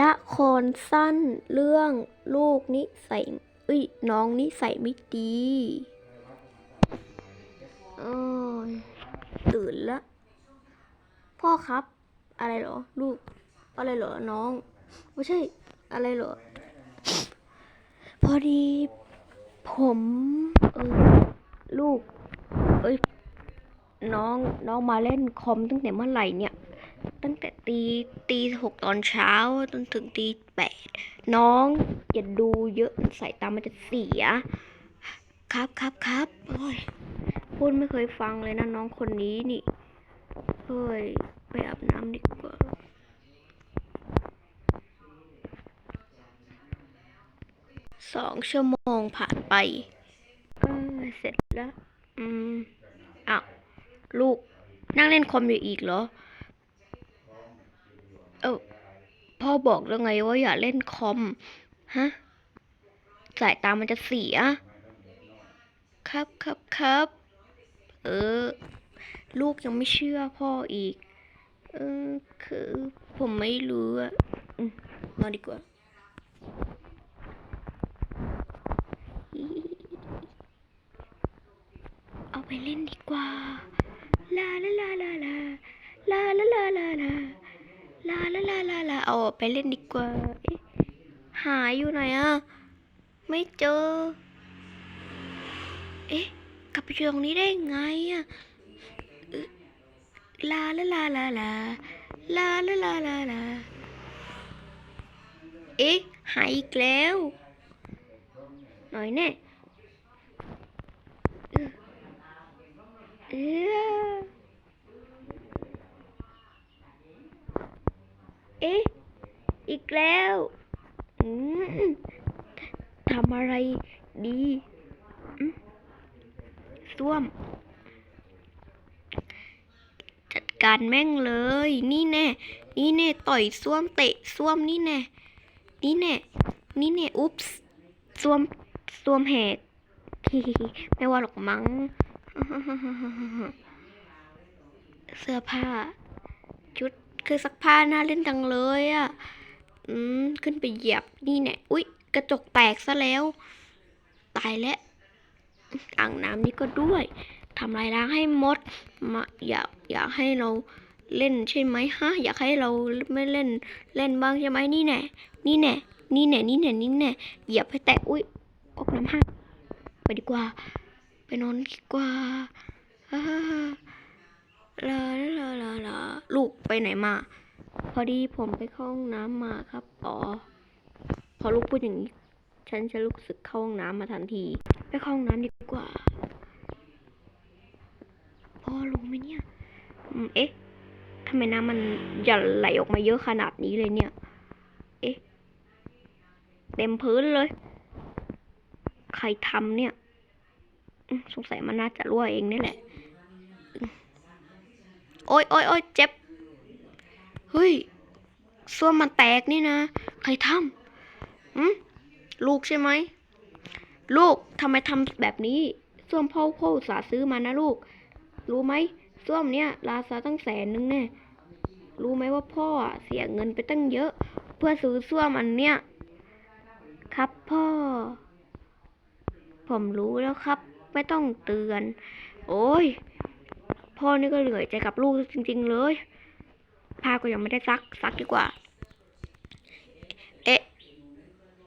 ละครสั้นเรื่องลูกนิสัยเอ้ยน้องนิสัยไม่ดีโอ้ยตื่นละพ่อครับ อะไรเหรอ ลูก อะไรเหรอน้อง ไม่ใช่ อะไรเหรอ พอดี ผมเออลูก เอ้ยน้องน้องมาเล่นคอมตั้งแต่เมื่อไหร่เนี่ย ตั้งแต่ตีตีหกตอนเช้าจนถึงตีแปดน้องอย่าดูเยอะสายตามันจะเสีย ครับครับครับโอ้ยพูดไม่เคยฟังเลยนะน้องคนนี้นี่เฮ้ยไปอาบน้ำดีกว่าสองชั่วโมงผ่านไปเออเสร็จแล้ว อืมอ้าวลูกนั่งเล่นคอมอยู่อีกเหรอ เออพ่อบอกแล้วไงว่าอย่าเล่นคอม ฮะ สายตามันจะเสีย ครับครับครับ เออ ลูกยังไม่เชื่อพ่ออีก เออ คือ ผมไม่รู้อะมนอนดีกว่าเอาไปเล่นดีกว่า ลาลาลาลาลา ลาลาลาลาลาเอาไปเล่นดีกว่าเอ๊ะหายอยู่ไหนอะไม่เจอ เอ๊ะ กลับไปอยู่ตรงนี้ได้ไงอะเอ๊ะลาลาลาลาลาลาลาลาลาลาเอ๊ะ หายอีกแล้ว หน่อยแน่เออ เอ๊ะ อีกแล้วทำอะไรดีส้วม จัดการแม่งเลย นี่แน่ นี่แน่ ต่อยส้วมเตะส้วมนี่แน่ นี่แน่ นี่แน่ อุ๊ปส์ส้วมส้วมแหก ไม่ว่าหรอกมั้ง เสื้อผ้า คือซักผ้าน่าเล่นจังเลยอะ่ะ อืม ขึ้นไปเหยียบนี่เนี่ย อุ๊ย กระจกแตกซะแล้ว ตายแล้ว อ่างน้ำนี่ก็ด้วย ทำลายล้างให้หมด มา อยากอยากให้เราเล่นใช่ไหมฮะ อยากให้เราไม่เล่นเล่นบ้างใช่ไหมนี่แน่ นี่แน่ นี่แน่ นี่แน่ นี่แน่ เหยียบให้แตก อุ๊ยออกน้ำห้างไปดีกว่า ไปนอนดีกว่าอ่าลาลา ลูกไปไหนมา พอดีผมไปเข้าห้องน้ำมาครับอ๋อพอลูกพูดอย่างนี้ ฉันจะรู้สึกเข้าห้องน้ำมาทันที ไปเข้าห้องน้ำดีกว่าพ่อรู้ไหมเนี่ยเอ๊ะทำไมน้ำมันหย่นไหลออกมาเยอะขนาดนี้เลยเนี่ย เอ๊ะ เต็มพื้นเลย ใครทำเนี่ย สงสัยมันน่าจะรั่วเองนี่แหละ โอ๊ยโอ๊ยโอ๊ยเจ็บ เฮ้ยส้วมมันแตกนี่นะ ใครทำอืมลูกใช่ไหม ลูกทำไมทำแบบนี้ส้วมพ่อพ่อสาซื้อมานะลูก รู้ไหมส้วมเนี่ยราคาตั้งแสนนึงแน่รู้ไหมว่าพ่อเสียเงินไปตั้งเยอะ เพื่อซื้อส้วมอันเนี้ยครับพ่อ ผมรู้แล้วครับ ไม่ต้องเตือน โอ้ย พ่อนี่ก็เหนื่อยใจกับลูกจริง ๆ เลย ผ้าก็ยังไม่ได้ซักซักดีกว่า เอ๊ะ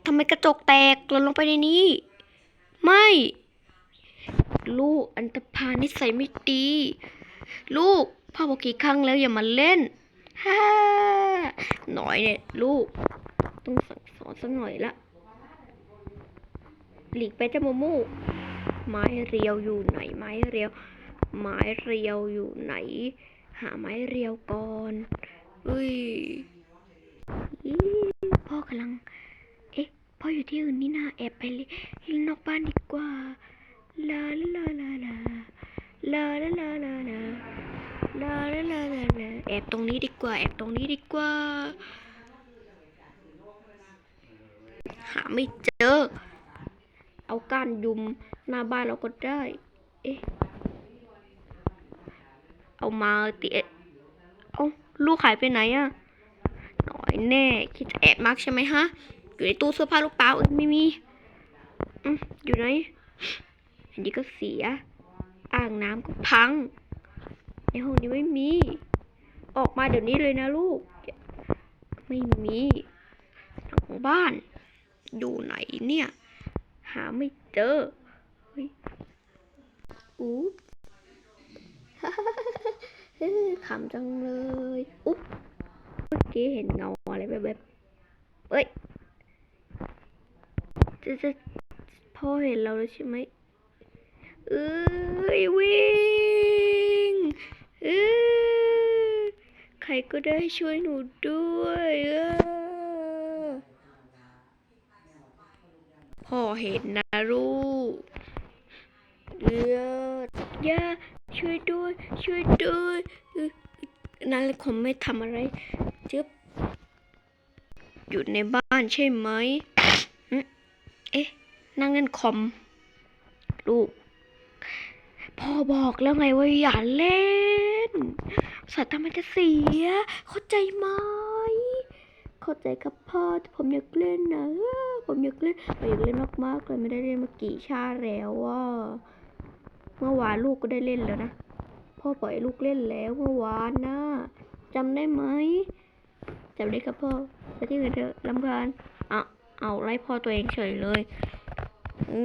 ทำไมกระจกแตกหล่นลงไปในนี้ ไม่ ลูกอันตพานิสัยไม่ดี ลูกพ่อบอกกี่ครั้งแล้วอย่ามาเล่นฮ่าหน่อยเนี่ย ลูก ต้องสั่งสอนสักหน่อยละหลีกไปจ้าโมมูไม้เรียวอยู่ไหน ไม้เรียว ไม้เรียวอยู่ไหน หาไม้เรียวก่อน อุ้ยพ่อกำลัง เอ๊ะ พ่ออยู่ที่อื่นนี่นาแอบไปเลยนอกบ้านดีกว่า ลาลาลาลาลาลาลาลาลาลาลาลาลาลาแอบตรงนี้ดีกว่า แอบตรงนี้ดีกว่า หาไม่เจอ เอาก้านยุมหน้าบ้านเราก็ได้ เอ๊ะ เอามาติเอ๊ะ ลูกหายไปไหนอะหน่อยแน่ คิดจะแอบมากใช่ไหมฮะ อยู่ในตู้เสื้อผ้าลูกเปล่าอ้ยไม่มีอืมอยู่ไหน อันนี้ก็เสีย อ่างน้ำก็พัง ในห้องนี้ไม่มี ออกมาเดี๋ยวนี้เลยนะลูก ไม่มีหลังบ้าน อยู่ไหนเนี่ย หาไม่เจอเฮ้ยขำจังเลยอุ๊บเมื่อกี้เห็นเงาอะไรแบบแบบเอ้ยจะจะพ่อเห็นเราแล้วใช่ไหมเอ้ยวิ่งเออใครก็ได้ช่วยหนูด้วยเออพ่อเห็นนะลูกเออย่า ช่วยด้วย ช่วยด้วยนั่นเลยคงไม่ทำอะไรจึ๊บอยู่ในบ้านใช่ไหมเอ๊ะ นั่งเล่นคอม ลูก พ่อบอกแล้วไงว่าอย่าเล่น สัตว์ทำมันจะเสีย เข้าใจไหม เข้าใจครับพ่อแต่ผมอยากเล่นนะ ผมอยากเล่น ผมอยากเล่นมากๆเลยไม่ได้เล่นมากี่ชาติแล้วว่า เมื่อวานลูกก็ได้เล่นแล้วนะพ่อปล่อยลูกเล่นแล้วเมื่อวานนะจำได้ไหมจำได้ครับพ่อไปที่อื่นเถอะลำคาญอะเอาไล่พ่อตัวเองเฉยเลย อื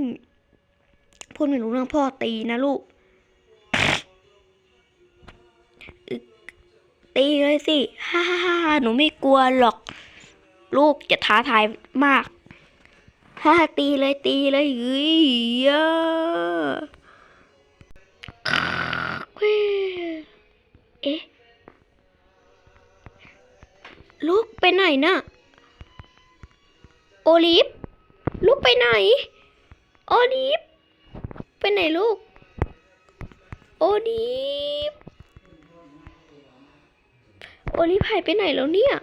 มพูดไม่รู้เรื่องพ่อตีนะลูก ตีเลยสิ ฮ่าฮ่าฮ่าฮ่าหนูไม่กลัวหรอก ลูกจะท้าทายมาก ฮ่าตีเลยตีเลยเฮ้ย เอ๊ะ ลูกไปไหนน่ะ โอลิฟ ลูกไปไหน โอลิฟ ไปไหนลูก โอลิฟ โอลิฟหายไปไหนแล้วเนี่ย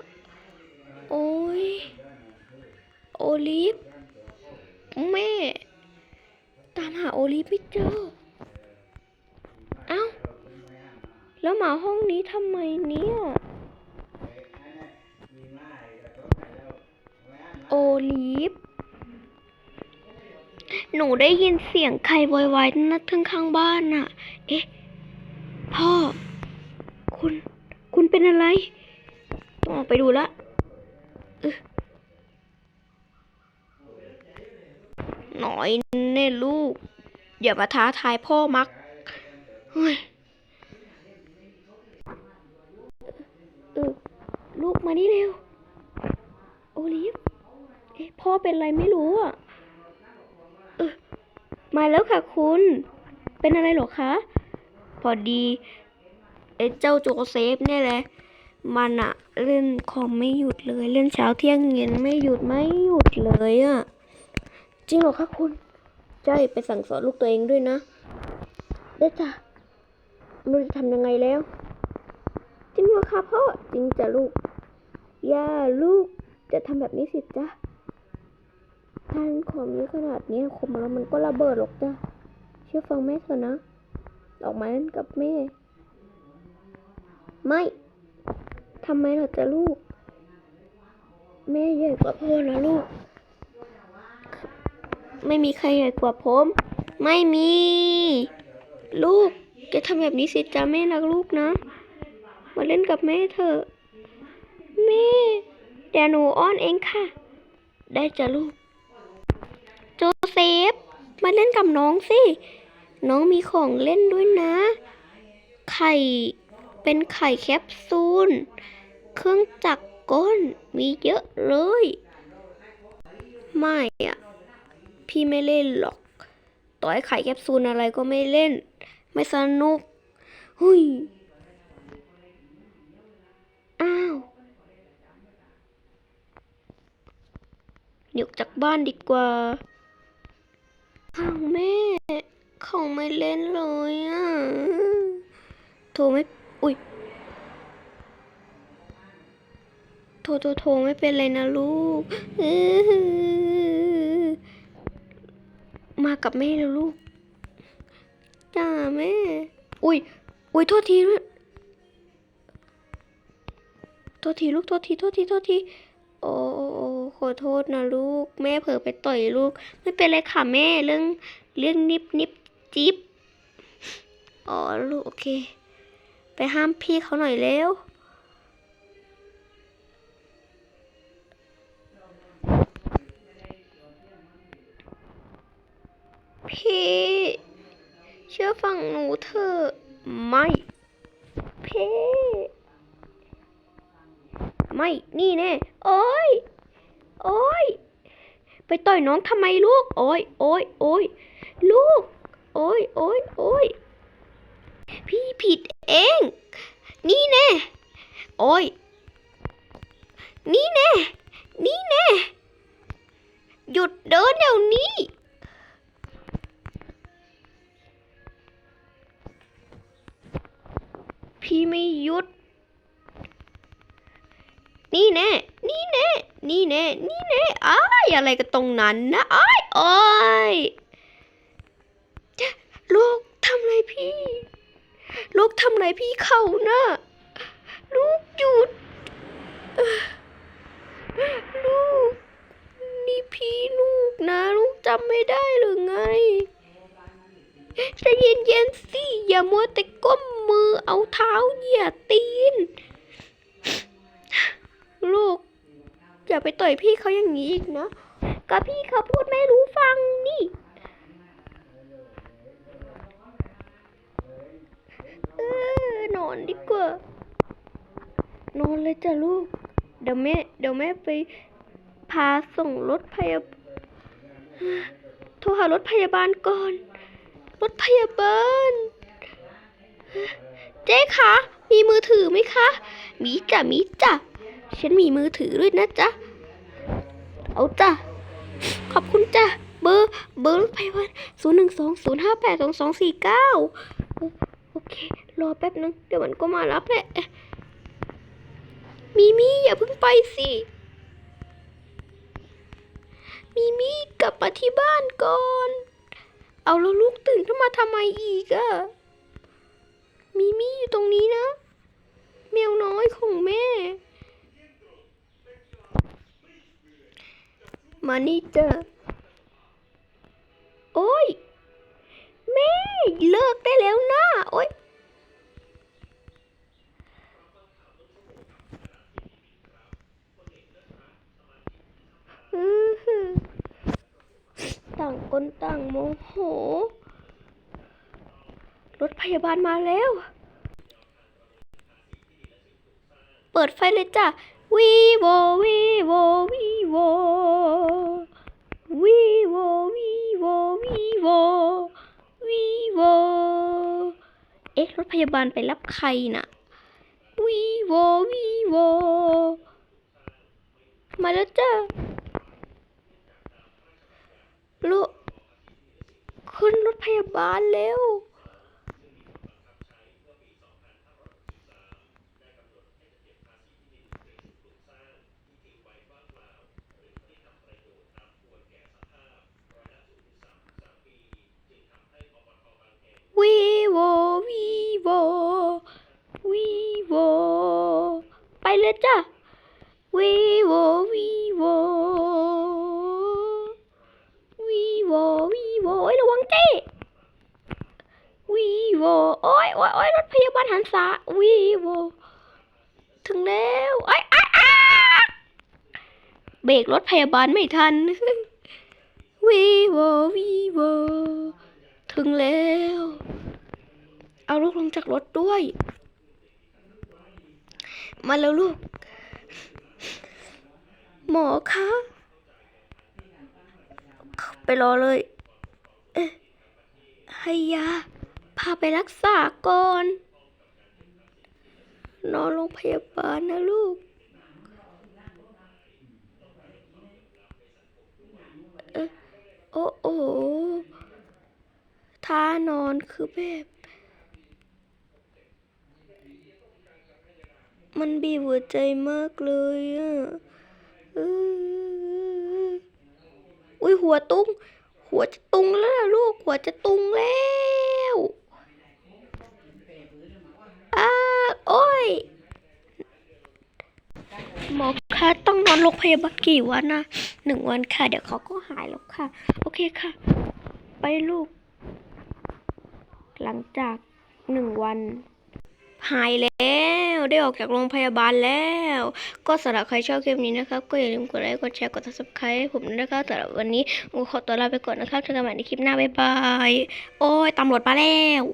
โอ้ย โอลิฟ แม่ ตามหาโอลิฟไม่เจอ แล้วหมาห้องนี้ทำไมเนี่ย โอลิฟหนูได้ยินเสียงใครโวยวายนัดทึ่งข้างบ้านน่ะ เอ๊ะ พ่อ คุณ คุณเป็นอะไร ต้องออกไปดูละหน่อยแน่ลูก อย่ามาท้าทายพ่อมักเฮ้ย เออ ลูกมานี่เร็ว โอลิฟเอ๊ะพ่อเป็นอะไรไม่รู้อะเออมาแล้วค่ะคุณ เป็นอะไรหรอคะ พอดีไอ้เจ้าโจเซฟเนี่ยแหละ มันอะเล่นคอมไม่หยุดเลย เล่นเช้าเที่ยงเย็นไม่หยุดไม่หยุดเลยอะจริงเหรอคะคุณ ใช่ไปสั่งสอนลูกตัวเองด้วยนะ ได้จ้ะไม่รู้จะทำยังไงแล้ว จริงเหรอคะพ่อจริงจ้ะลูก ย่าลูกจะทำแบบนี้สิจ้ะท่านคอมเยอะขนาดนี้คมแล้วมันก็ระเบิดหรอกจ้ะเชื่อฟังแม่เถอะนะ ออกมาเล่นกับแม่ ไม่ทำไมเรอจ๊ะลูก แม่ใหญ่กว่าพ่อนะลูก ไม่มีใครใหญ่กว่าผม ไม่มี ลูกจะทำแบบนี้สิจ้าแม่รักลูกนะ มาเล่นกับแม่เถอะ แม่เดี๋ยวหนูอ้อนเองค่ะ ได้จ้ะลูก โจเซฟ มาเล่นกับน้องสิ น้องมีของเล่นด้วยนะ ไข่ เป็นไข่แคปซูล เครื่องจักรก้น มีเยอะเลย ไม่อะพี่ไม่เล่นหรอก ต่อให้ไข่แคปซูลอะไรก็ไม่เล่น ไม่สนุก หุยอ้าว หนีออกจากบ้านดีกว่าอ้าวแม่ เขาไม่เล่นเลยอะ โทรไม่ อุ้ย โทรโทรโทรไม่เป็นไรนะลูก มากับแม่แล้วลูก จ้าแม่ อุ้ย อุ้ยโทษทีด้วยโทษทีลูกโทษทีโทษทีโทษที โอ้โอ้โอ้ ขอโทษนะลูก แม่เผลอไปต่อยลูก ไม่เป็นไรค่ะแม่เรื่องเรื่องนิบนิบจิบอ๋อลูกโอเค ไปห้ามพี่เขาหน่อยเร็วพี่ เชื่อฟังหนูเถอะไม่ พี่ ไม่ นี่แน่ โอ้ย โอ้ย ไปต่อยน้องทำไมลูก โอ้ยโอ้ยโอ้ยลูก โอ้ยโอ้ยโอ้ยพี่ผิดเอง นี่แน่ โอ้ย นี่แน่ นี่แน่ หยุดเดินเดี๋ยวนี้พี่ไม่หยุด นี่แน่ นี่แน่ นี่แน่ นี่แน่อ้ายอะไรกันตรงนั้นนะอ้ายอ้ยลูกทำอะไรพี่ ลูกทำอะไรพี่เขานะลูกหยุด ลูก นี่พี่ลูกนะ ลูกจำไม่ได้หรือไงใจะเย็นๆสิ อย่ามัวแต่ก้มมือเอาเท้าเหยียดตีน ลูก อย่าไปต่อยพี่เขาอย่างนี้อีกนะก็พี่เขาพูดไม่รู้ฟังนี่เออนอนดีกว่านอนเลยจ้ะลูก เดี๋ยวแม่เดี๋ยวแม่ไปพาส่งรถพยาบาลโทรหารถพยาบาลก่อน รถพยาบาล เจ๊คะ มีมือถือไหมคะ มีจ้ะมีจ้ะ ฉันมีมือถือด้วยนะจ๊ะ เอาจ้ะ ขอบคุณจ้ะ เบอร์ เบอร์รถพยาบาลศูนย์หนึ่งสองศูนย์ห้าแปดสองสองสี่เก้าโอเค รอแป๊บนึง เดี๋ยวมันก็มารับแหละ มีมี่อย่าเพิ่งไปสิ มีมี่กลับมาที่บ้านก่อน เอาแล้วลูกตื่นขึ้นมาทำไมอีกอะมีมี่อยู่ตรงนี้นะ แมวน้อยของแม่ มานี่เจอ โอ้ย แม่ เลิกได้แล้วนะโอ้ยอือหือต่างคนต่างโมโห รถพยาบาลมาแล้ว เปิดไฟเลยจ้ะ วีโววีโววีโววีโววีโววีโววีโวเอ๊ะรถพยาบาลไปรับใครน่ะวีโววีโวมาแล้วจ้ะลูกขึ้นรถพยาบาลเร็วโววีโววีโวไปเลยจ้ะวีโววีโววีโววีโวโอ้ยระวังเจ้วีโวโอ้ยโอ้ยโอ้ยรถ พยาวีโวถึงแล้วไอ้ไอ้ไอ้เบรกรถพยาบาลไม่ทันวีโววีโวถึงแล้ว เอาลูกลงจากรถด้วย มาแล้วลูก หมอคะไปรอเลยเให้ยาพาไปรักษาก่อน นอนโรงพยาบาลนะลูกเอ๊ะโอ้โอ้ท่านอนคือแบบ มันบีบหัวใจมากเลยอะอุ้ยหัวตุ้ง หัวจะตุงแล้วลูก หัวจะตุงแล้วอ้าโอ้ย ค่ะ ต้องนอนโรงพยาบาลกี่วันนะหนึ่งวันค่ะ เดี๋ยวเขาก็หายแล้วค่ะ โอเคค่ะ ไปลูก หลังจากหนึ่งวัน หายแล้ว ได้ออกจากโรงพยาบาลแล้ว ก็สำหรับใครชอบคลิปนี้นะครับ ก็อย่าลืมกดไลค์ กดแชร์ กด subscribe ให้ผมด้วยนะครับสำหรับวันนี้ผมขอตัวลาไปก่อนนะครับเจอกันใหม่ในคลิปหน้า บ๊ายบาย โอ้ยตำรวจมาแล้ว